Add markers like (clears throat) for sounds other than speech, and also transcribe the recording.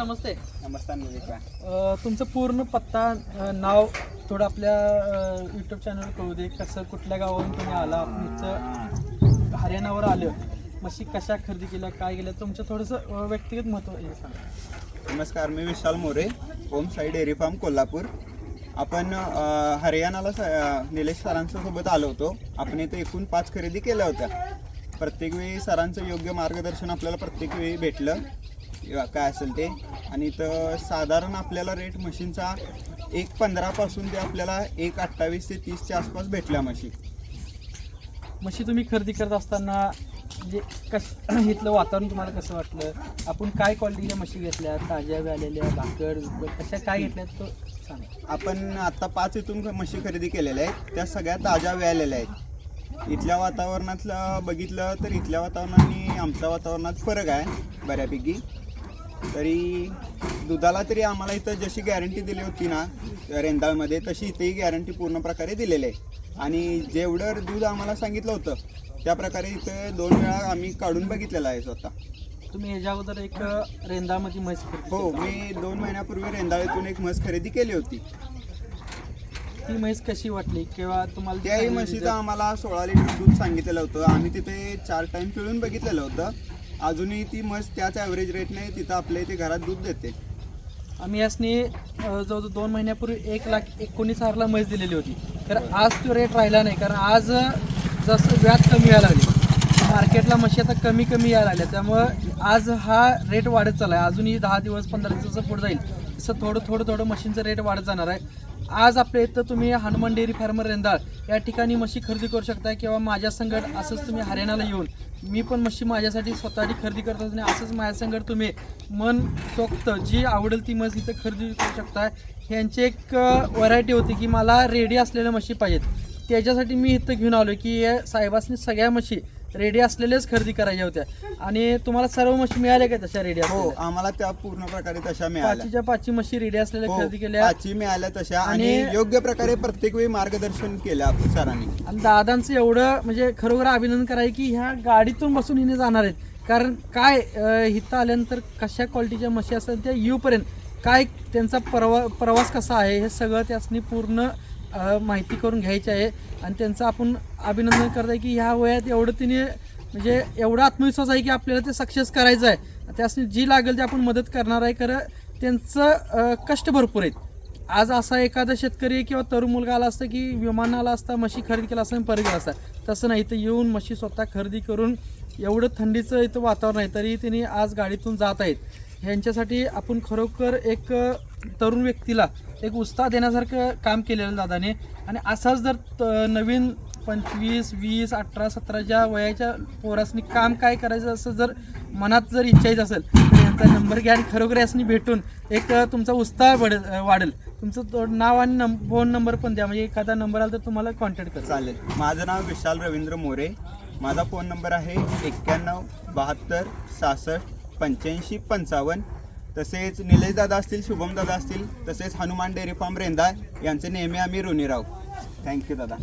नमस्ते. नमस्कार तुमचं पूर्ण पत्ता नाव थोडं आपल्या यूट्यूब चॅनल कळू दे. कसं कुठल्या गावावरून तुम्ही आला? इथं हरियाणावर आलं म्हशी कशा खरेदी केल्या काय केल्या? तुमचं थोडंसं व्यक्तिगत महत्त्व हे सांगा नमस्कार मी विशाल मोरे ओम साई डेअरी फार्म कोल्हापूर. आपण हरियाणाला निलेश सरांच्या सोबत आलो होतो. आपण इथे एकूण पाच खरेदी केल्या होत्या. प्रत्येक वेळी सरांचं योग्य मार्गदर्शन आपल्याला प्रत्येक वेळी भेटलं. काय असेल ते. आणि इथं साधारण आपल्याला रेट मशीनचा एक पंधरापासून ते आपल्याला एक अठ्ठावीस ते तीसच्या आसपास भेटल्या मशी म्हशी तुम्ही खरेदी करत असताना म्हणजे कस (clears throat) इथलं वातावरण तुम्हाला कसं वाटलं? आपण काय क्वालिटीच्या म्हशी घेतल्या? ताज्या झालेल्या भाकर कशा काय घेतल्यात तो सांगा. आपण आता पाच इथून म्हशी खरेदी केलेल्या आहेत. त्या सगळ्या ताज्या व्यालेल्या आहेत. इथल्या वातावरणातलं बघितलं तर इथल्या वातावरणात आणि आमच्या वातावरणात फरक आहे बऱ्यापैकी. तरी दुधाला तरी आम्हाला इथं जशी गॅरंटी दिली होती ना रेंदाळमध्ये तशी इथेही गॅरंटी पूर्ण प्रकारे दिलेली आहे. आणि जेवढं दूध आम्हाला सांगितलं होतं त्या प्रकारे इथं दोन वेळा आम्ही काढून बघितलेलं आहे स्वतः. तुम्ही याच्या अगोदर एक रेंदामध्ये म्हैस हो. मी दोन महिन्यापूर्वी रेंदाळीतून एक म्हस खरेदी केली होती. ती म्हैस कशी वाटली? किंवा तुम्हाला त्याही म्हशीचं आम्हाला सोळा लिटर दूध सांगितलेलं होतं. आम्ही तिथे चार टाइम पिळून बघितलेलं होतं. अजूनही ती म्हस त्याच ॲव्हरेज रेटने तिथं आपल्या इथे घरात दूध देते. आम्ही यासनी जवळजवळ दोन महिन्यापूर्वी एक लाख एकोणीस हजारला म्हैस दिलेली होती. तर आज तो रेट राहिला नाही कारण आज जसं व्याज कमी व्हायला लागली. मार्केटला मशी आता कमी कमी यायला लागल्या. त्यामुळं आज हा रेट वाढत चालला आहे अजूनही दहा दिवस पंधरा दिवसाचं पुढे जाईल. तसं थोडं थोडं थोडं मशीनचं रेट वाढत जाणार आहे. आज आपल्या इथं तुम्ही हनुमान डेअरी फार्मर रेंदाळ या ठिकाणी म्हशी खरेदी करू शकता किंवा माझ्या संगत असंच तुम्ही हरियाणाला येऊन मी पण म्हशी माझ्यासाठी स्वतःची खरेदी करत असताना असंच माझ्या संगत तुम्ही मन सोक्त जी आवडेल ती म्हस इथं खरेदी करू शकता ह्यांची एक व्हरायटी होती की मला रेडी असलेल्या म्हशी पाहिजेत. त्याच्यासाठी मी इथं घेऊन आलो की या साहेबासनी सगळ्या म्हशी रेडी असलेल्याच खरेदी करायच्या होत्या. आणि तुम्हाला सर्व म्हशी मिळाल्या का तशा रेडी हो असलेल्या? आम्हाला त्या पूर्ण प्रकारे तशा मिळाल्या. पाचीच्या पाचची म्हशी रेडी असलेल्या हो खरेदी केल्या. पाचही मिळाल्या तशा. आणि आणि- योग्य प्रकारे प्रत्येक वेळी मार्गदर्शन केलं सरांनी. आणि दादांचं एवढं म्हणजे खरोखर अभिनंदन करायचं की ह्या गाडीतून बसून हिने जाणार आहेत. कारण काय अं, इथं आल्यानंतर कशा क्वालिटीच्या म्हशी असतात त्या येऊपर्यंत काय त्यांचा प्रवा प्रवास कसा आहे हे सगळं त्यासनी पूर्ण माहिती करून घ्यायची आहे. आणि त्यांचं आपण अभिनंदन करत आहे की ह्या वयात एवढं तिने म्हणजे एवढा आत्मविश्वास आहे की आपल्याला ते सक्सेस करायचं आहे. त्यासनी जी लागेल ते आपण मदत करणार आहे. खरं त्यांचं कष्ट भरपूर आहेत. आज असा एखादा शेतकरी किंवा तरुण मुलगा आला असता की विमान आला असता म्हशी खरेदी केला असता आणि परत गेला असता. तसं नाही इथं येऊन म्हशी स्वतः खरेदी करून एवढं थंडीचं इथं वातावरण आहे तरी त्यांनी आज गाडीतून जात आहेत. ह्यांच्यासाठी आपण खरोखर एक तरुण व्यक्तीला एक उत्साह देण्यासारखं काम केलेलं दादाने. आणि असाच जर त- नवीन पंचवीस वीस अठरा सतराच्या वयाच्या पोरासनी काम काय करायचं असं जर मनात जर इच्छायचं असेल तर यांचा नंबर घ्या आणि खरोखर यासनी भेटून एक तुमचा उत्साह वाढेल वाढेल. तुमचं तो नाव आणि नम फोन नंबर पण द्या. म्हणजे एखादा नंबर आला तर तुम्हाला कॉन्टॅक्ट करा चालेल. माझं नाव विशाल रवींद्र मोरे. माझा फोन नंबर आहे एक्क्याण्णव बहात्तर सहासष्ट पंच्याऐंशी पंचावन्न तसेच निलेश दादा असतील शुभम दादा असतील तसेच हनुमान डेअरी फार्म रेंदा यांचे नेहमी आम्ही ऋणी राहू थँक्यू दादा.